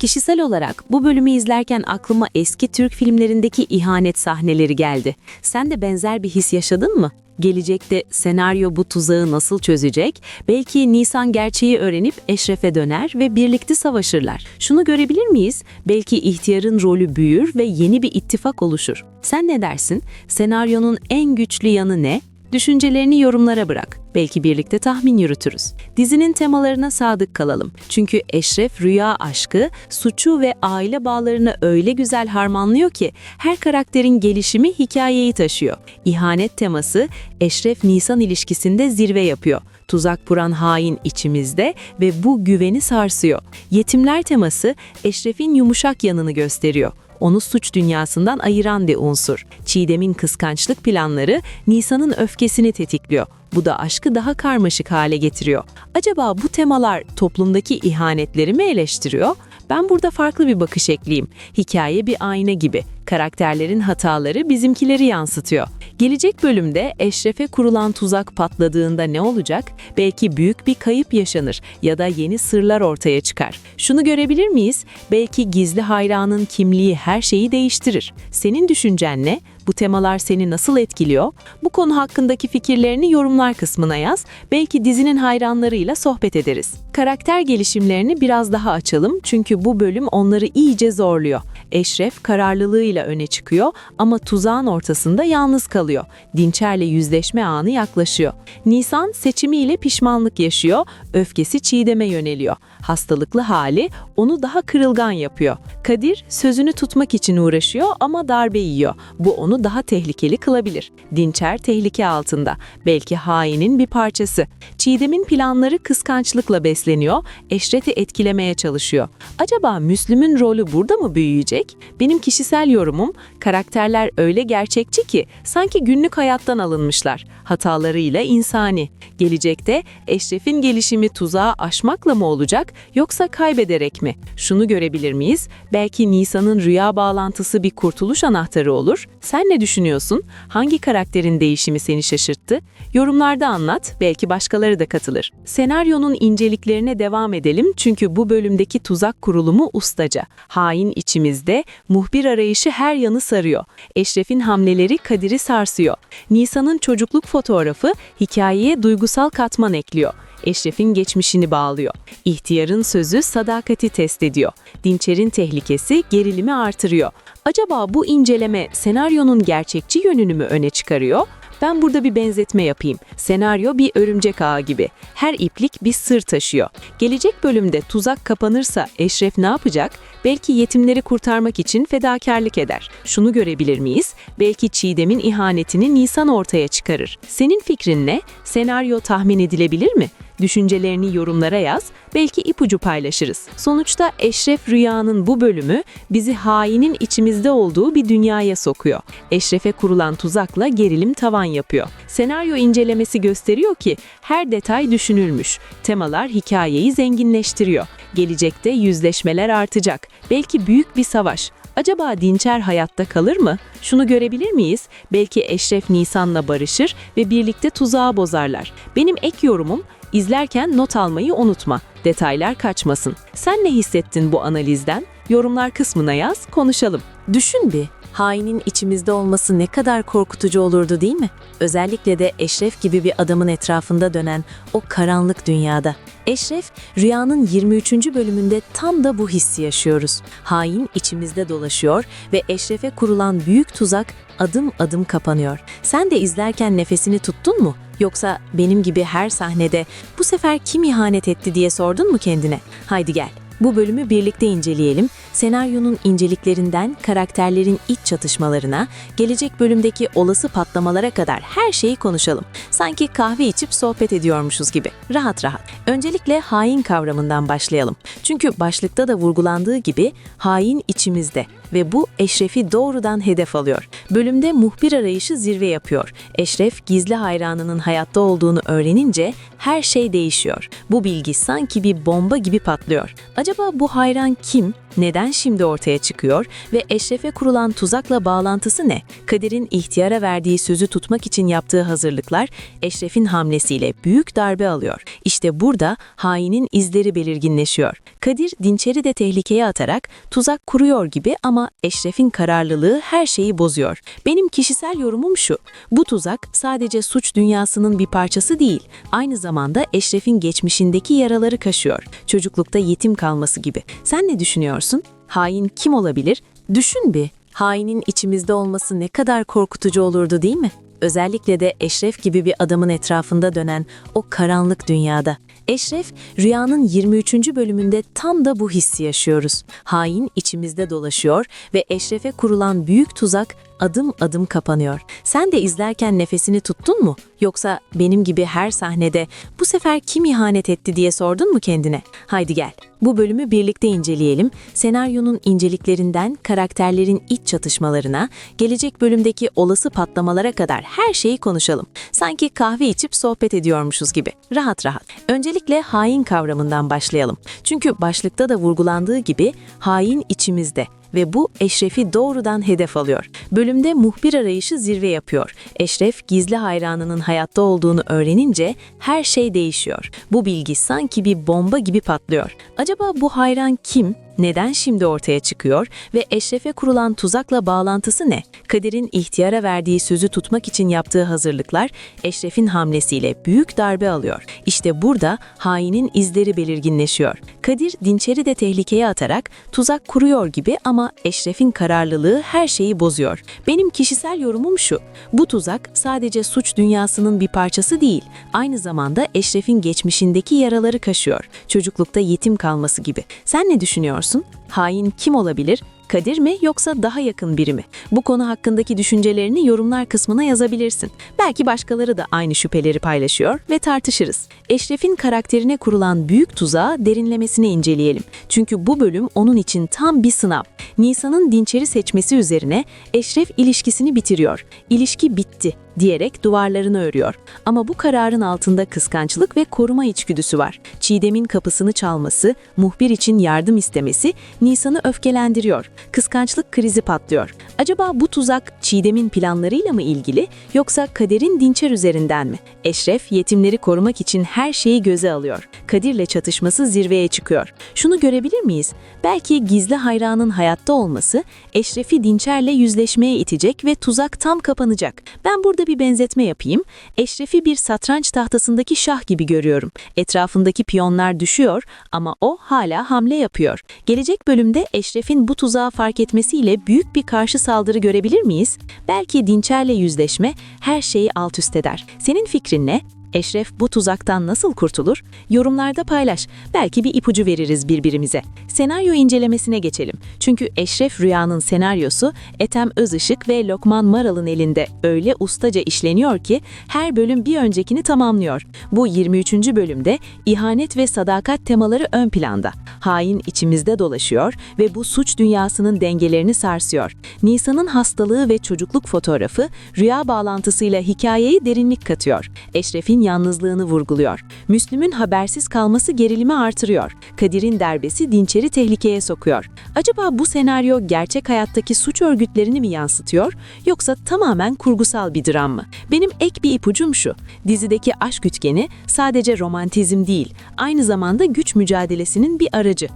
Kişisel olarak bu bölümü izlerken aklıma eski Türk filmlerindeki ihanet sahneleri geldi. Sen de benzer bir his yaşadın mı? Gelecekte senaryo bu tuzağı nasıl çözecek? Belki Nisan gerçeği öğrenip Eşref'e döner ve birlikte savaşırlar. Şunu görebilir miyiz? Belki ihtiyarın rolü büyür ve yeni bir ittifak oluşur. Sen ne dersin? Senaryonun en güçlü yanı ne? Düşüncelerini yorumlara bırak. Belki birlikte tahmin yürütürüz. Dizinin temalarına sadık kalalım. Çünkü Eşref rüya aşkı, suçu ve aile bağlarını öyle güzel harmanlıyor ki her karakterin gelişimi hikayeyi taşıyor. İhanet teması Eşref Nisan ilişkisinde zirve yapıyor. Tuzak kuran hain içimizde ve bu güveni sarsıyor. Yetimler teması Eşref'in yumuşak yanını gösteriyor onu suç dünyasından ayıran bir unsur. Çiğdem'in kıskançlık planları Nisan'ın öfkesini tetikliyor. Bu da aşkı daha karmaşık hale getiriyor. Acaba bu temalar toplumdaki ihanetleri mi eleştiriyor? Ben burada farklı bir bakış ekleyeyim. Hikaye bir ayna gibi. Karakterlerin hataları bizimkileri yansıtıyor. Gelecek bölümde Eşref'e kurulan tuzak patladığında ne olacak? Belki büyük bir kayıp yaşanır ya da yeni sırlar ortaya çıkar. Şunu görebilir miyiz? Belki gizli hayranın kimliği her şeyi değiştirir. Senin düşüncen ne? Bu temalar seni nasıl etkiliyor? Bu konu hakkındaki fikirlerini yorumlar kısmına yaz. Belki dizinin hayranlarıyla sohbet ederiz. Karakter gelişimlerini biraz daha açalım çünkü bu bölüm onları iyice zorluyor. Eşref kararlılığıyla öne çıkıyor ama tuzağın ortasında yalnız kalıyor. Dinçer'le yüzleşme anı yaklaşıyor. Nisan seçimiyle pişmanlık yaşıyor, öfkesi Çiğdem'e yöneliyor. Hastalıklı hali onu daha kırılgan yapıyor. Kadir sözünü tutmak için uğraşıyor ama darbe yiyor. Bu onu daha tehlikeli kılabilir. Dinçer tehlike altında. Belki hainin bir parçası. Çiğdem'in planları kıskançlıkla besleniyor, Eşret'i etkilemeye çalışıyor. Acaba Müslüm'ün rolü burada mı büyüyecek? Benim kişisel yorumum, karakterler öyle gerçekçi ki sanki günlük hayattan alınmışlar. Hatalarıyla insani. Gelecekte Eşref'in gelişimi tuzağı aşmakla mı olacak yoksa kaybederek mi? Şunu görebilir miyiz? Belki Nisan'ın rüya bağlantısı bir kurtuluş anahtarı olur. Sen ne düşünüyorsun? Hangi karakterin değişimi seni şaşırttı? Yorumlarda anlat, belki başkaları da katılır. Senaryonun inceliklerine devam edelim çünkü bu bölümdeki tuzak kurulumu ustaca. Hain içimizde, muhbir arayışı her yanı sarıyor. Eşref'in hamleleri Kadir'i sarsıyor. Nisan'ın çocukluk fotoğrafı hikayeye duygusal katman ekliyor. Eşref'in geçmişini bağlıyor. İhtiyarın sözü sadakati test ediyor. Dinçer'in tehlikesi gerilimi artırıyor. Acaba bu inceleme senaryonun gerçekçi yönünü mü öne çıkarıyor? Ben burada bir benzetme yapayım. Senaryo bir örümcek ağı gibi. Her iplik bir sır taşıyor. Gelecek bölümde tuzak kapanırsa Eşref ne yapacak? Belki yetimleri kurtarmak için fedakarlık eder. Şunu görebilir miyiz? Belki Çiğdem'in ihanetini Nisan ortaya çıkarır. Senin fikrin ne? Senaryo tahmin edilebilir mi? Düşüncelerini yorumlara yaz, belki ipucu paylaşırız. Sonuçta Eşref Rüya'nın bu bölümü bizi hainin içimizde olduğu bir dünyaya sokuyor. Eşref'e kurulan tuzakla gerilim tavan yapıyor. Senaryo incelemesi gösteriyor ki her detay düşünülmüş. Temalar hikayeyi zenginleştiriyor. Gelecekte yüzleşmeler artacak. Belki büyük bir savaş. Acaba Dinçer hayatta kalır mı? Şunu görebilir miyiz? Belki Eşref Nisan'la barışır ve birlikte tuzağı bozarlar. Benim ek yorumum, izlerken not almayı unutma. Detaylar kaçmasın. Sen ne hissettin bu analizden? Yorumlar kısmına yaz, konuşalım. Düşün bir. Hainin içimizde olması ne kadar korkutucu olurdu değil mi? Özellikle de Eşref gibi bir adamın etrafında dönen o karanlık dünyada. Eşref, Rüyanın 23. bölümünde tam da bu hissi yaşıyoruz. Hain içimizde dolaşıyor ve Eşref'e kurulan büyük tuzak adım adım kapanıyor. Sen de izlerken nefesini tuttun mu? Yoksa benim gibi her sahnede bu sefer kim ihanet etti diye sordun mu kendine? Haydi gel. Bu bölümü birlikte inceleyelim. Senaryonun inceliklerinden karakterlerin iç çatışmalarına, gelecek bölümdeki olası patlamalara kadar her şeyi konuşalım. Sanki kahve içip sohbet ediyormuşuz gibi. Rahat rahat. Öncelikle hain kavramından başlayalım. Çünkü başlıkta da vurgulandığı gibi hain içimizde ve bu Eşref'i doğrudan hedef alıyor. Bölümde muhbir arayışı zirve yapıyor. Eşref gizli hayranının hayatta olduğunu öğrenince her şey değişiyor. Bu bilgi sanki bir bomba gibi patlıyor. Acaba bu hayran kim? Neden şimdi ortaya çıkıyor ve Eşref'e kurulan tuzakla bağlantısı ne? Kadir'in ihtiyara verdiği sözü tutmak için yaptığı hazırlıklar Eşref'in hamlesiyle büyük darbe alıyor. İşte burada hainin izleri belirginleşiyor. Kadir Dinçer'i de tehlikeye atarak tuzak kuruyor gibi ama Eşref'in kararlılığı her şeyi bozuyor. Benim kişisel yorumum şu. Bu tuzak sadece suç dünyasının bir parçası değil. Aynı zamanda Eşref'in geçmişindeki yaraları kaşıyor. Çocuklukta yetim kalması gibi. Sen ne düşünüyorsun? Hain kim olabilir? Düşün bir. Hainin içimizde olması ne kadar korkutucu olurdu değil mi? Özellikle de Eşref gibi bir adamın etrafında dönen o karanlık dünyada. Eşref, Rüyanın 23. bölümünde tam da bu hissi yaşıyoruz. Hain içimizde dolaşıyor ve Eşref'e kurulan büyük tuzak adım adım kapanıyor. Sen de izlerken nefesini tuttun mu? Yoksa benim gibi her sahnede bu sefer kim ihanet etti diye sordun mu kendine? Haydi gel. Bu bölümü birlikte inceleyelim. Senaryonun inceliklerinden karakterlerin iç çatışmalarına, gelecek bölümdeki olası patlamalara kadar her şeyi konuşalım. Sanki kahve içip sohbet ediyormuşuz gibi. Rahat rahat. Öncelikle hain kavramından başlayalım. Çünkü başlıkta da vurgulandığı gibi hain içimizde ve bu Eşref'i doğrudan hedef alıyor. Bölümde muhbir arayışı zirve yapıyor. Eşref gizli hayranının hayatta olduğunu öğrenince her şey değişiyor. Bu bilgi sanki bir bomba gibi patlıyor. Acaba bu hayran kim? Neden şimdi ortaya çıkıyor ve Eşref'e kurulan tuzakla bağlantısı ne? Kadir'in ihtiyara verdiği sözü tutmak için yaptığı hazırlıklar Eşref'in hamlesiyle büyük darbe alıyor. İşte burada hainin izleri belirginleşiyor. Kadir Dinçer'i de tehlikeye atarak tuzak kuruyor gibi ama Eşref'in kararlılığı her şeyi bozuyor. Benim kişisel yorumum şu. Bu tuzak sadece suç dünyasının bir parçası değil. Aynı zamanda Eşref'in geçmişindeki yaraları kaşıyor. Çocuklukta yetim kalması gibi. Sen ne düşünüyorsun? Hain kim olabilir? Kadir mi yoksa daha yakın biri mi? Bu konu hakkındaki düşüncelerini yorumlar kısmına yazabilirsin. Belki başkaları da aynı şüpheleri paylaşıyor ve tartışırız. Eşref'in karakterine kurulan büyük tuzağı derinlemesine inceleyelim. Çünkü bu bölüm onun için tam bir sınav. Nisan'ın Dinçer'i seçmesi üzerine Eşref ilişkisini bitiriyor. İlişki bitti diyerek duvarlarını örüyor. Ama bu kararın altında kıskançlık ve koruma içgüdüsü var. Çiğdem'in kapısını çalması, muhbir için yardım istemesi Nisan'ı öfkelendiriyor. Kıskançlık krizi patlıyor. Acaba bu tuzak Çiğdem'in planlarıyla mı ilgili yoksa Kader'in Dinçer üzerinden mi? Eşref yetimleri korumak için her şeyi göze alıyor. Kadir'le çatışması zirveye çıkıyor. Şunu görebilir miyiz? Belki gizli hayranın hayatta olması Eşref'i Dinçer'le yüzleşmeye itecek ve tuzak tam kapanacak. Ben burada bir benzetme yapayım. Eşref'i bir satranç tahtasındaki şah gibi görüyorum. Etrafındaki piyonlar düşüyor ama o hala hamle yapıyor. Gelecek bölümde Eşref'in bu tuzağı fark etmesiyle büyük bir karşı saldırı görebilir miyiz? Belki Dinçer'le yüzleşme her şeyi alt üst eder. Senin fikrin ne? Eşref bu tuzaktan nasıl kurtulur? Yorumlarda paylaş. Belki bir ipucu veririz birbirimize. Senaryo incelemesine geçelim. Çünkü Eşref Rüya'nın senaryosu Ethem Özışık ve Lokman Maral'ın elinde öyle ustaca işleniyor ki her bölüm bir öncekini tamamlıyor. Bu 23. bölümde ihanet ve sadakat temaları ön planda. Hain içimizde dolaşıyor ve bu suç dünyasının dengelerini sarsıyor. Nisan'ın hastalığı ve çocukluk fotoğrafı rüya bağlantısıyla hikayeyi derinlik katıyor. Eşref'in yalnızlığını vurguluyor. Müslüm'ün habersiz kalması gerilimi artırıyor. Kadir'in derbesi Dinçer'i tehlikeye sokuyor. Acaba bu senaryo gerçek hayattaki suç örgütlerini mi yansıtıyor yoksa tamamen kurgusal bir dram mı? Benim ek bir ipucum şu. Dizideki aşk üçgeni sadece romantizm değil, aynı zamanda güç mücadelesinin bir aracı.